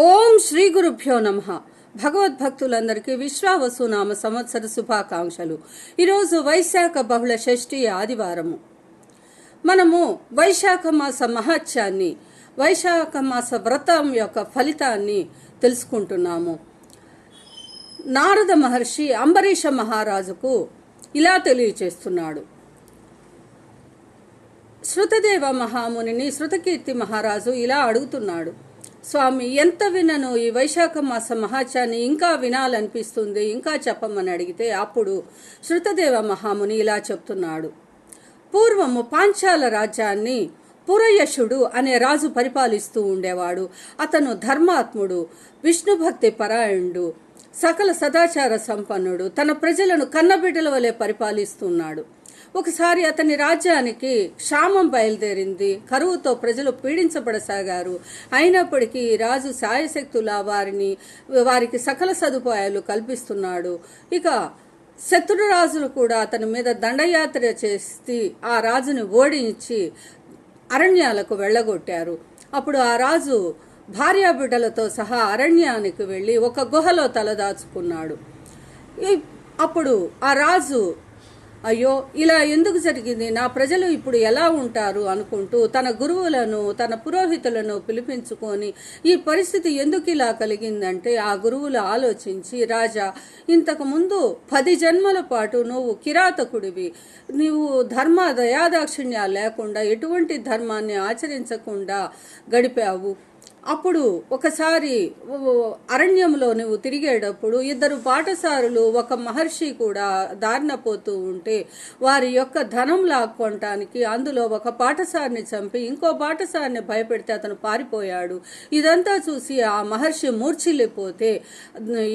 ఓం శ్రీ గురుభ్యో నమ. భగవద్భక్తులందరికీ విశ్వావసు నామ సంవత్సర శుభాకాంక్షలు. ఈరోజు వైశాఖ బహుళ షష్ఠి ఆదివారము. మనము వైశాఖ మాస మహత్యాన్ని వైశాఖ మాస వ్రతం యొక్క ఫలితాన్ని తెలుసుకుంటున్నాము. నారద మహర్షి అంబరీష మహారాజుకు ఇలా తెలియచేస్తున్నాడు. శృతదేవ మహామునిని శృతకీర్తి మహారాజు ఇలా అడుగుతున్నాడు. స్వామి ఎంత వినను ఈ వైశాఖ మాస మహాచాన్ని ఇంకా వినాలనిపిస్తుంది ఇంకా చెప్పమని అడిగితే అప్పుడు శృతదేవ మహాముని ఇలా చెప్తున్నాడు. పూర్వము పాంచాల రాజ్యాన్ని పురయశుడు అనే రాజు పరిపాలిస్తూ ఉండేవాడు. అతను ధర్మాత్ముడు విష్ణుభక్తి పరాయణుడు సకల సదాచార సంపన్నుడు. తన ప్రజలను కన్నబిడ్డల వలె పరిపాలిస్తున్నాడు. ఒకసారి అతని రాజ్యానికి క్షామం బయలుదేరింది. కరువుతో ప్రజలు పీడించబడసాగారు. అయినప్పటికీ రాజు సాయశక్తుల వారిని వారికి సకల సదుపాయాలు కల్పిస్తున్నాడు. ఇక శత్రురాజులు కూడా అతని మీద దండయాత్ర చేసి ఆ రాజుని ఓడించి అరణ్యాలకు వెళ్ళగొట్టారు. అప్పుడు ఆ రాజు భార్యాబిడ్డలతో సహా అరణ్యానికి వెళ్ళి ఒక గుహలో తలదాచుకున్నాడు. అప్పుడు ఆ రాజు అయ్యో ఇలా ఎందుకు జరిగింది? నా ప్రజలు ఇప్పుడు ఎలా ఉంటారు అనుకుంటూ తన గురువులను తన పురోహితులను పిలిపించుకొని ఈ పరిస్థితి ఎందుకు ఇలా కలిగిందంటే ఆ గురువులు ఆలోచించి రాజా ఇంతకు ముందు పది జన్మల పాటు నువ్వు కిరాతకుడివి. నీవు ధర్మ దయాదాక్షిణ్యాలు లేకుండా ఎటువంటి ధర్మాన్ని ఆచరించకుండా గడిపావు? అప్పుడు ఒకసారి అరణ్యంలో నువ్వు తిరిగేటప్పుడు ఇద్దరు పాఠశారులు ఒక మహర్షి కూడా దారిన పోతూ ఉంటే వారి యొక్క ధనం లాక్కోవటానికి అందులో ఒక పాఠశాలని చంపి ఇంకో పాఠశాలని భయపెడితే అతను పారిపోయాడు. ఇదంతా చూసి ఆ మహర్షి మూర్ఛిల్లిపోతే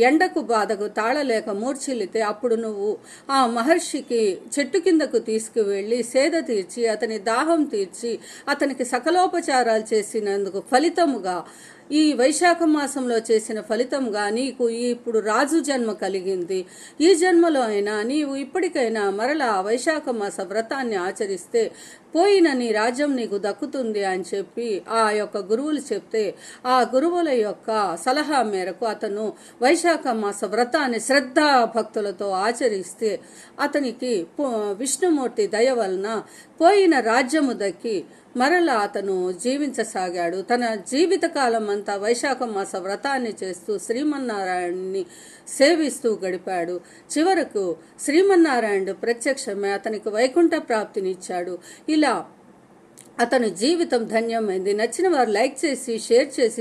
ఎండకు బాధకు తాళలేక మూర్ఛిల్లితే అప్పుడు నువ్వు ఆ మహర్షికి చెట్టు కిందకు తీసుకువెళ్ళి సేద తీర్చి అతని దాహం తీర్చి అతనికి సకలోపచారాలు చేసినందుకు ఫలితం ムが ఈ వైశాఖ మాసంలో చేసిన ఫలితంగా నీకు ఇప్పుడు రాజు జన్మ కలిగింది. ఈ జన్మలో అయినా నీవు ఇప్పటికైనా మరలా వైశాఖ మాస వ్రతాన్ని ఆచరిస్తే పోయిన నీ రాజ్యం నీకు దక్కుతుంది అని చెప్పి ఆ యొక్క గురువులు చెప్తే ఆ గురువుల యొక్క సలహా మేరకు అతను వైశాఖ మాస వ్రతాన్ని శ్రద్ధా భక్తులతో ఆచరిస్తే అతనికి విష్ణుమూర్తి దయ వలన పోయిన రాజ్యము దక్కి మరలా అతను జీవించసాగాడు. తన జీవితకాలం అంతా వైశాఖ మాస వ్రతాన్ని చేస్తూ శ్రీమన్నారాయణ్ణి సేవిస్తూ గడిపాడు. చివరకు శ్రీమన్నారాయణుడు ప్రత్యక్షమే అతనికి వైకుంఠ ప్రాప్తినిచ్చాడు ఇలా అతను జీవితం ధన్యమైంది. నచ్చిన వారు లైక్ చేసి షేర్ చేసి